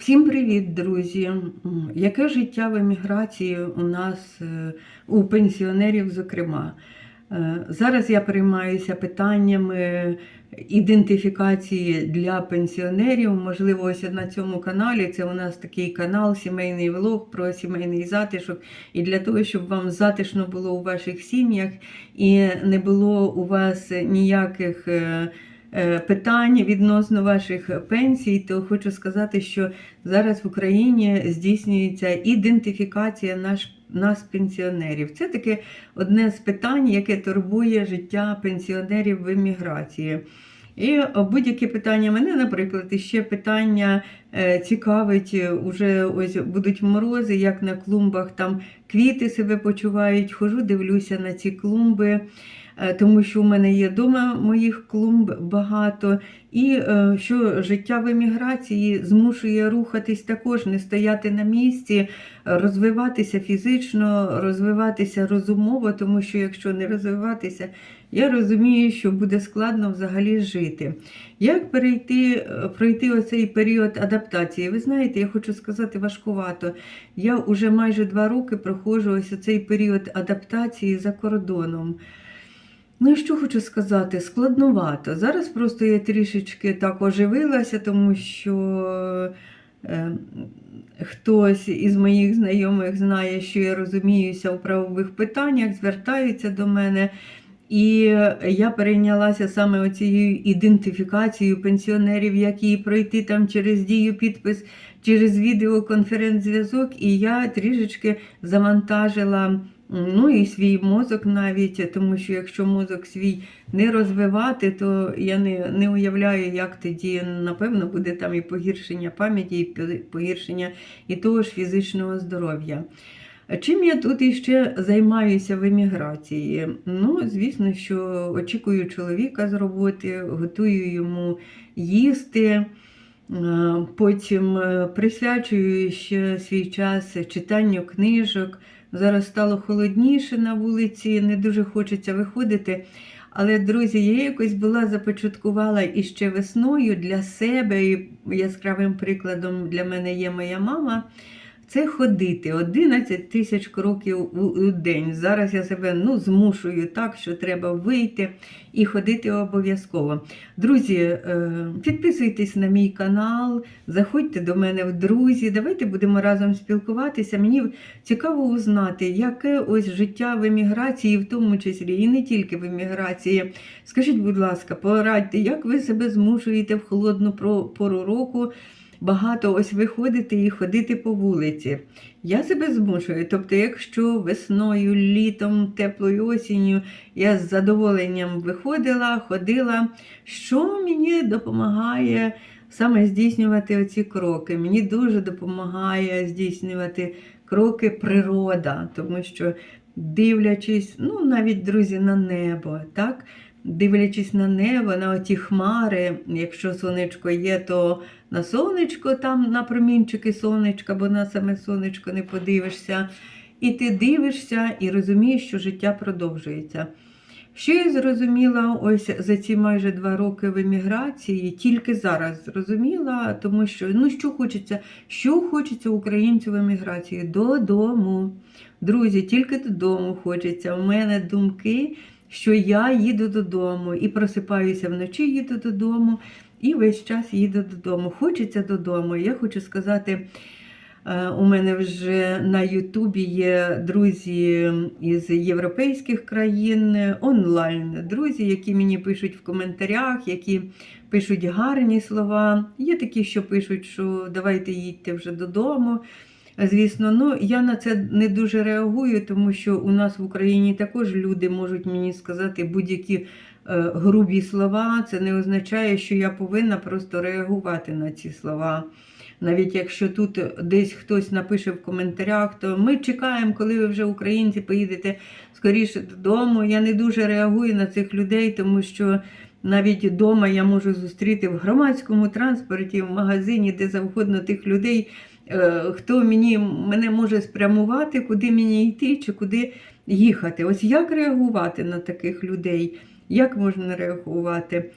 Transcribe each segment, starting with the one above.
Всім привіт, друзі! Яке життя в еміграції у нас, е, у пенсіонерів, зокрема? Е, Зараз я переймаюся питаннями ідентифікації для пенсіонерів. Можливо, ось на цьому каналі це у нас такий канал, сімейний влог про сімейний затишок. І для того, щоб вам затишно було у ваших сім'ях і не було у вас ніяких. Е, е, Питань відносно ваших пенсій, то хочу сказати, що зараз в Україні здійснюється ідентифікація наш, нас, пенсіонерів. Це таке одне з питань, яке турбує життя пенсіонерів в еміграції. І будь-які питання мене, наприклад, і ще питання е, цікавить, е, уже ось будуть морози, як на клумбах там квіти себе почувають. Хожу, дивлюся на ці клумби. Е, Тому що у мене є вдома моїх клумб багато, і е, що життя в еміграції змушує рухатись також, не стояти на місці, розвиватися фізично, розвиватися розумово, тому що якщо не розвиватися, я розумію, що буде складно взагалі жити. Як перейти, е, пройти оцей період адаптації? Ви знаєте, я хочу сказати важкувато. Я вже майже два роки проходжу ось цей період адаптації за кордоном. Ну і що хочу сказати, складновато. Зараз просто я трішечки так оживилася, тому що е, хтось із моїх знайомих знає, що я розуміюся у правових питаннях, звертаються до мене. І я перейнялася саме оцією ідентифікацією пенсіонерів, як її пройти там через дію підпис, через відеоконференц-зв'язок, і я трішечки завантажила. Ну і свій мозок навіть, тому що якщо мозок свій не розвивати, то я не, не уявляю, як тоді, напевно, буде там і погіршення пам'яті, і погіршення і того ж фізичного здоров'я. Чим я тут іще займаюся в еміграції? Ну, звісно, що очікую чоловіка з роботи, готую йому їсти. Потім е, присвячую ще свій час читанню книжок. Зараз стало холодніше на вулиці, не дуже хочеться виходити. Але, друзі, я якось була започаткувала іще весною для себе, і яскравим прикладом для мене є моя мама. Це ходити 11 тисяч кроків у, день. Зараз я себе ну, змушую так, що треба вийти і ходити обов'язково. Друзі, е, підписуйтесь на мій канал, заходьте до мене в друзі, давайте будемо разом спілкуватися. Мені цікаво узнати, яке ось життя в еміграції, в тому числі, і не тільки в еміграції. Скажіть, будь ласка, порадьте, як ви себе змушуєте в холодну пору року? Багато ось виходити і ходити по вулиці. Я себе змушую. Тобто, якщо весною, літом, теплою осінню я з задоволенням виходила, ходила, що мені допомагає саме здійснювати оці кроки? Мені дуже допомагає здійснювати кроки природа, тому що дивлячись, ну навіть друзі, на небо, так? Дивлячись на небо, на оті хмари, якщо сонечко є, то на сонечко, там на промінчики сонечка, бо на саме сонечко не подивишся. І ти дивишся і розумієш, що життя продовжується. Що я зрозуміла ось за ці майже два роки в еміграції, тільки зараз зрозуміла, тому що ну що хочеться, що хочеться українцю в еміграції? Додому. Друзі, тільки додому хочеться. У мене думки, що я їду додому і просипаюся вночі, їду додому. І весь час їду додому. Хочеться додому. Я хочу сказати, е, у мене вже на Ютубі є друзі із європейських країн онлайн. Друзі, які мені пишуть в коментарях, які пишуть гарні слова. Є такі, що пишуть, що давайте їдьте вже додому. Звісно, ну я на це не дуже реагую, тому що у нас в Україні також люди можуть мені сказати будь-які грубі слова. Це не означає, що я повинна просто реагувати на ці слова. Навіть якщо тут десь хтось напише в коментарях, то ми чекаємо, коли ви вже українці поїдете скоріше додому. Я не дуже реагую на цих людей, тому що навіть вдома я можу зустріти в громадському транспорті, в магазині, де завгодно тих людей, е, хто мені, мене може спрямувати, куди мені йти чи куди їхати. Ось як реагувати на таких людей? Як можна реагувати?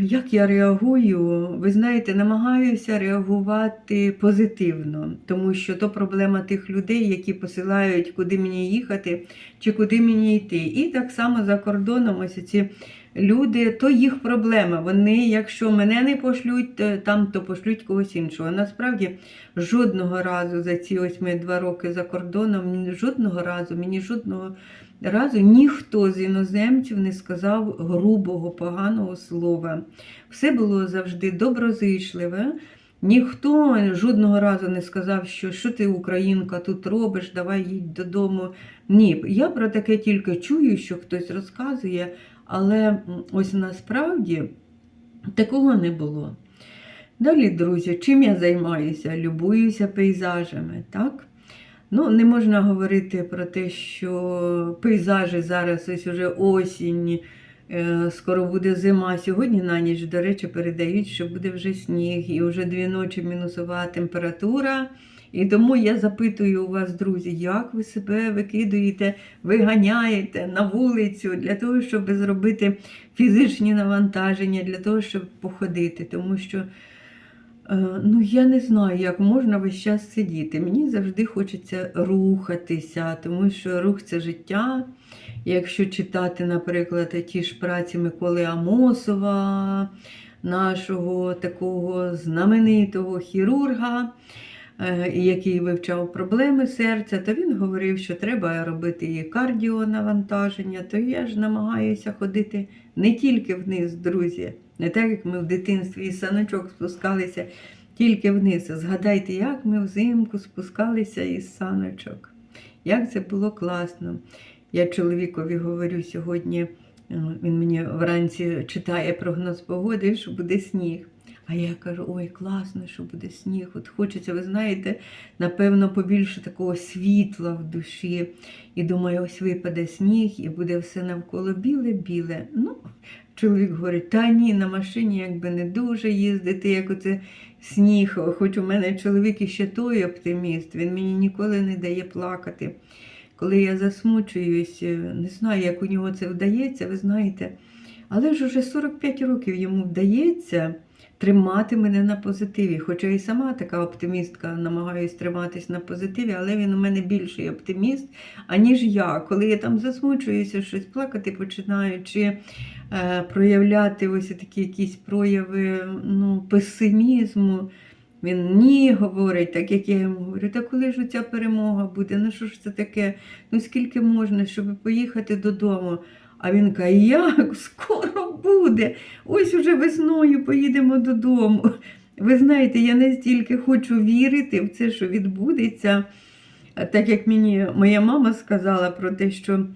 Як я реагую? Ви знаєте, намагаюся реагувати позитивно, тому що то проблема тих людей, які посилають, куди мені їхати чи куди мені йти. І так само за кордоном ось ці люди, то їх проблема. Вони, якщо мене не пошлють там, то пошлють когось іншого. Насправді жодного разу за ці ось ми два роки за кордоном, жодного разу, мені жодного разу ніхто з іноземців не сказав грубого, поганого слова. Все було завжди доброзичливе. Ніхто жодного разу не сказав, що що ти, українка, тут робиш, давай їдь додому. Ні, я про таке тільки чую, що хтось розказує, але ось насправді такого не було. Далі, друзі, чим я займаюся? Любуюся пейзажами, так? Ну, не можна говорити про те, що пейзажі зараз ось уже осінь, е, скоро буде зима. Сьогодні на ніч, до речі, передають, що буде вже сніг, і вже дві ночі мінусова температура. І тому я запитую у вас, друзі, як ви себе викидуєте, виганяєте на вулицю для того, щоб зробити фізичні навантаження, для того, щоб походити. Тому що Ну, я не знаю, як можна весь час сидіти. Мені завжди хочеться рухатися, тому що рух це життя. Якщо читати, наприклад, ті ж праці Миколи Амосова, нашого такого знаменитого хірурга, е, який вивчав проблеми серця, то він говорив, що треба робити і кардіонавантаження, то я ж намагаюся ходити не тільки вниз, друзі. Не так, як ми в дитинстві із саночок спускалися тільки вниз. Згадайте, як ми взимку спускалися із саночок. Як це було класно. Я чоловікові говорю сьогодні, він мені вранці читає прогноз погоди, що буде сніг. А я кажу, ой, класно, що буде сніг. От хочеться, ви знаєте, напевно, побільше такого світла в душі. І думаю, ось випаде сніг, і буде все навколо біле-біле. Ну, чоловік говорить, та ні, на машині якби не дуже їздити, як оце сніг. Хоч у мене чоловік іще той оптиміст, він мені ніколи не дає плакати. Коли я засмучуюсь, е, не знаю, як у нього це вдається, ви знаєте. Але ж уже 45 років йому вдається тримати мене на позитиві. Хоча і сама така оптимістка, намагаюсь триматись на позитиві, але він у мене більший оптиміст, аніж я. Коли я там засмучуюся, щось плакати починаю, чи е, проявляти ось такі якісь прояви ну, песимізму. Він ні говорить, так як я йому говорю, та коли ж ця перемога буде? Ну що ж це таке? Ну скільки можна, щоб поїхати додому? А він каже, як скоро буде? Ось уже весною поїдемо додому. Ви знаєте, я настільки хочу вірити в це, що відбудеться. Так як мені моя мама сказала про те, що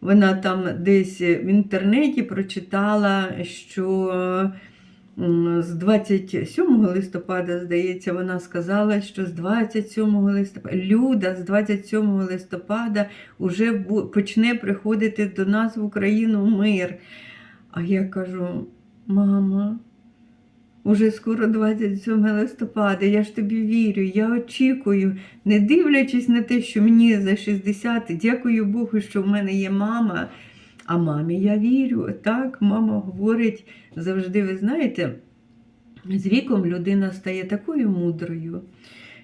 вона там десь в інтернеті прочитала, що з 27 листопада, здається, вона сказала, що з 27 листопада, Люда з 27 листопада вже почне приходити до нас в Україну мир. А я кажу, мама, уже скоро 27 листопада, я ж тобі вірю, я очікую, не дивлячись на те, що мені за 60, дякую Богу, що в мене є мама. А мамі я вірю. Так, мама говорить завжди, ви знаєте, з віком людина стає такою мудрою,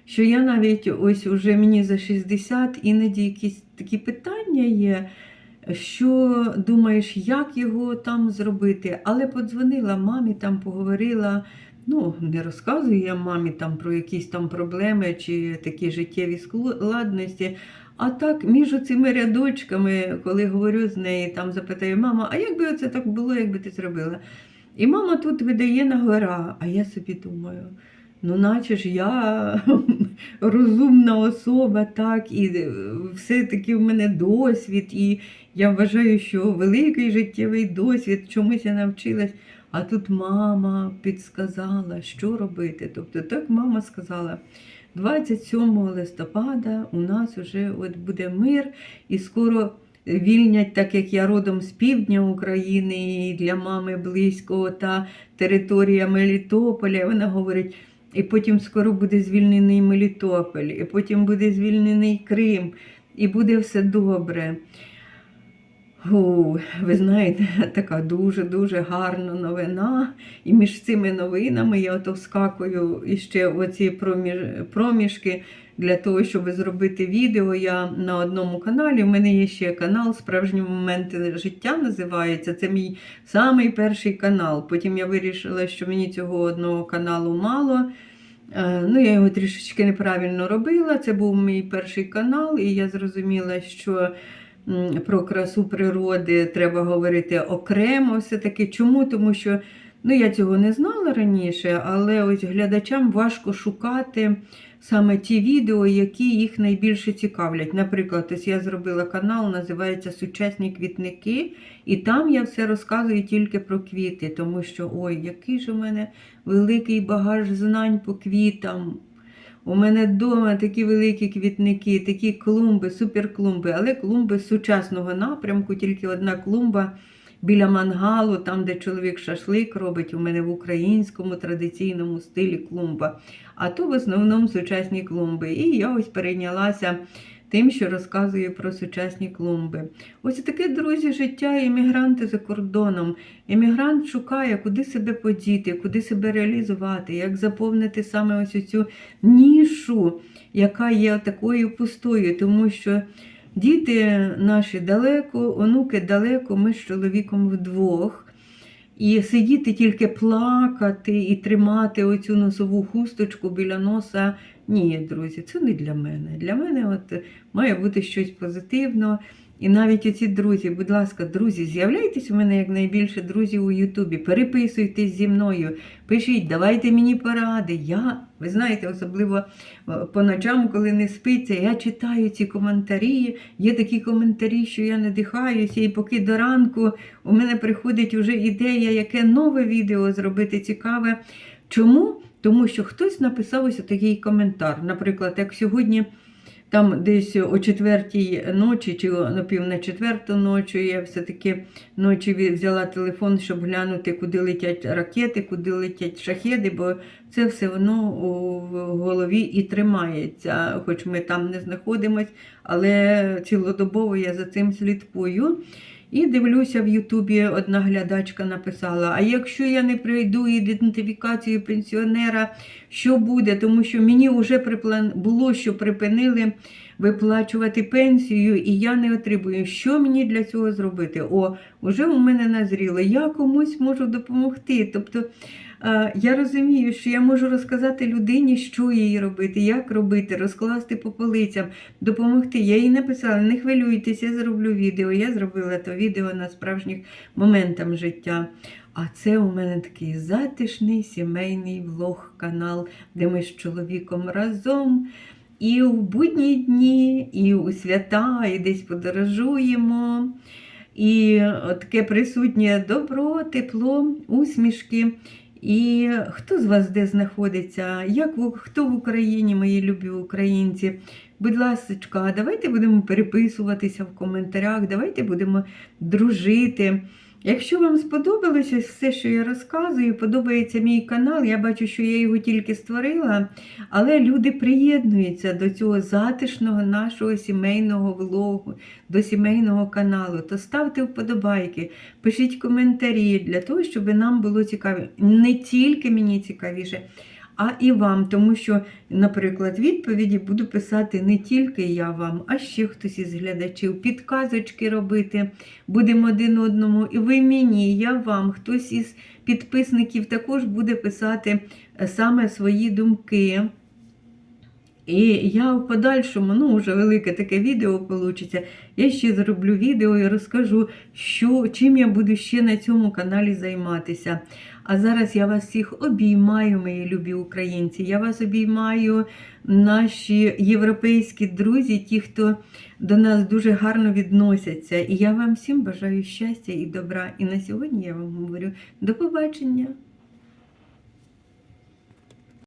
що я навіть ось уже мені за 60, іноді якісь такі питання є, що думаєш, як його там зробити. Але подзвонила мамі, там поговорила. Ну, не розказую я мамі там про якісь там проблеми чи такі життєві складності. А так, між цими рядочками, коли говорю з нею, там запитаю, мама, а як би оце так було, якби ти зробила? І мама тут видає на гора, а я собі думаю, ну наче ж я розумна особа, так, і е, все-таки в мене досвід, і я вважаю, що великий життєвий досвід, чомусь я навчилась. А тут мама підсказала, що робити. Тобто, так мама сказала. 27 листопада у нас вже от буде мир, і скоро вільнять, так як я родом з півдня України, і для мами близько та територія Мелітополя. Вона говорить, і потім скоро буде звільнений Мелітополь, і потім буде звільнений Крим, і буде все добре. О, ви знаєте, така дуже-дуже гарна новина. І між цими новинами я ото вскакую іще оці проміж, проміжки для того, щоб зробити відео. Я на одному каналі. У мене є ще канал Справжні моменти життя називається. Це мій самий перший канал. Потім я вирішила, що мені цього одного каналу мало. Е, Ну, я його трішечки неправильно робила. Це був мій перший канал, і я зрозуміла, що про красу природи треба говорити окремо. Все-таки чому? Тому що ну, я цього не знала раніше, але ось глядачам важко шукати саме ті відео, які їх найбільше цікавлять. Наприклад, ось я зробила канал, називається Сучасні квітники, і там я все розказую тільки про квіти, тому що ой, який ж у мене великий багаж знань по квітам. У мене вдома такі великі квітники, такі клумби, суперклумби, але клумби сучасного напрямку, тільки одна клумба біля мангалу, там, де чоловік шашлик робить, у мене в українському традиційному стилі клумба. А то в основному сучасні клумби. І я ось перейнялася тим, що розказую про сучасні клумби. Ось таке, друзі, життя іммігранти за кордоном. Іммігрант шукає, куди себе подіти, куди себе реалізувати, як заповнити саме ось цю нішу, яка є такою пустою, тому що діти наші далеко, онуки далеко, ми з чоловіком вдвох. І сидіти тільки плакати і тримати оцю носову хусточку біля носа. Ні, друзі, це не для мене. Для мене от має бути щось позитивне. І навіть оці друзі, будь ласка, друзі, з'являйтесь у мене якнайбільше друзів у Ютубі, переписуйтесь зі мною, пишіть, давайте мені поради. Я, ви знаєте, особливо е, по ночам, коли не спиться, я читаю ці коментарі. Є такі коментарі, що я надихаюся, і поки до ранку у мене приходить вже ідея, яке нове відео зробити цікаве. Чому? Тому що хтось написав ось такий коментар. Наприклад, як сьогодні. Там десь о четвертій ночі чи на пів на четверту ночі я все-таки ночі взяла телефон, щоб глянути, куди летять ракети, куди летять шахеди, бо це все воно у голові і тримається, хоч ми там не знаходимось, але цілодобово я за цим слідкую. І дивлюся в Ютубі, одна глядачка написала: А якщо я не пройду ідентифікацію пенсіонера, що буде? Тому що мені вже приплан... було, що припинили виплачувати пенсію, і я не отримую. Що мені для цього зробити? О, вже у мене назріло. Я комусь можу допомогти. Тобто я розумію, що я можу розказати людині, що їй робити, як робити, розкласти по полицям, допомогти. Я їй написала, не хвилюйтесь, я зроблю відео. Я зробила то відео на справжніх моментах життя. А це у мене такий затишний сімейний влог-канал, де ми з чоловіком разом. І в будні дні, і у свята, і десь подорожуємо. І таке присутнє добро, тепло, усмішки. І хто з вас де знаходиться? Як хто в Україні, мої любі українці? Будь ласка, давайте будемо переписуватися в коментарях, давайте будемо дружити. Якщо вам сподобалося все, що я розказую, подобається мій канал, я бачу, що я його тільки створила, але люди приєднуються до цього затишного нашого сімейного влогу, до сімейного каналу, то ставте вподобайки, пишіть коментарі для того, щоб нам було цікаво. Не тільки мені цікавіше, а і вам, тому що, наприклад, відповіді буду писати не тільки я вам, а ще хтось із глядачів, підказочки робити. Будемо один одному, і ви мені, я вам, хтось із підписників також буде писати е, саме свої думки. І я в подальшому, ну, вже велике таке відео вийде. Я ще зроблю відео і розкажу, що, чим я буду ще на цьому каналі займатися. А зараз я вас всіх обіймаю, мої любі українці. Я вас обіймаю, наші європейські друзі, ті, хто до нас дуже гарно відносяться. І я вам всім бажаю щастя і добра. І на сьогодні я вам говорю до побачення.